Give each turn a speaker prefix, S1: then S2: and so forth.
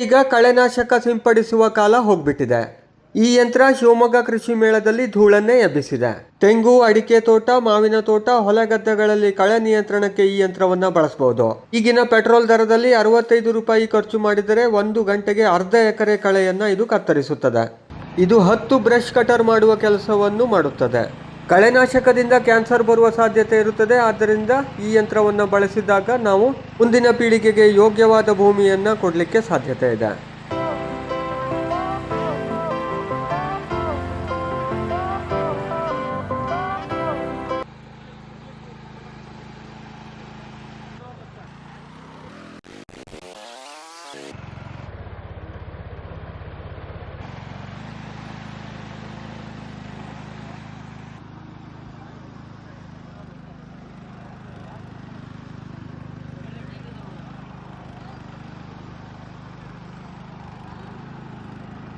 S1: ಈಗ ಕಳೆನಾಶಕ ಸಿಂಪಡಿಸುವ ಕಾಲ ಹೋಗ್ಬಿಟ್ಟಿದೆ. ಈ ಯಂತ್ರ ಶಿವಮೊಗ್ಗ ಕೃಷಿ ಮೇಳದಲ್ಲಿ ಧೂಳನ್ನೇ ಎಬ್ಬಿಸಿದೆ. ತೆಂಗು, ಅಡಿಕೆ ತೋಟ, ಮಾವಿನ ತೋಟ ಹೊಲ ಗದ್ದೆಗಳಲ್ಲಿ ಕಳೆ ನಿಯಂತ್ರಣಕ್ಕೆ ಈ ಯಂತ್ರವನ್ನ ಬಳಸಬಹುದು ಈಗಿನ ಪೆಟ್ರೋಲ್ ದರದಲ್ಲಿ ಅರವತ್ತೈದು ರೂಪಾಯಿ ಖರ್ಚು ಮಾಡಿದರೆ ಒಂದು ಗಂಟೆಗೆ ಅರ್ಧ ಎಕರೆ ಕಳೆಯನ್ನ ಇದು ಕತ್ತರಿಸುತ್ತದೆ. ಇದು ಹತ್ತು ಬ್ರಷ್ ಕಟರ್ ಮಾಡುವ ಕೆಲಸವನ್ನು ಮಾಡುತ್ತದೆ. ಕಳೆನಾಶಕದಿಂದ ಕ್ಯಾನ್ಸರ್ ಬರುವ ಸಾಧ್ಯತೆ ಇರುತ್ತದೆ. ಆದ್ದರಿಂದ ಈ ಯಂತ್ರವನ್ನು ಬಳಸಿದಾಗ ನಾವು ಮುಂದಿನ ಪೀಳಿಗೆಗೆ ಯೋಗ್ಯವಾದ ಭೂಮಿಯನ್ನು ಕೊಡಲಿಕ್ಕೆ ಸಾಧ್ಯತೆ ಇದೆ.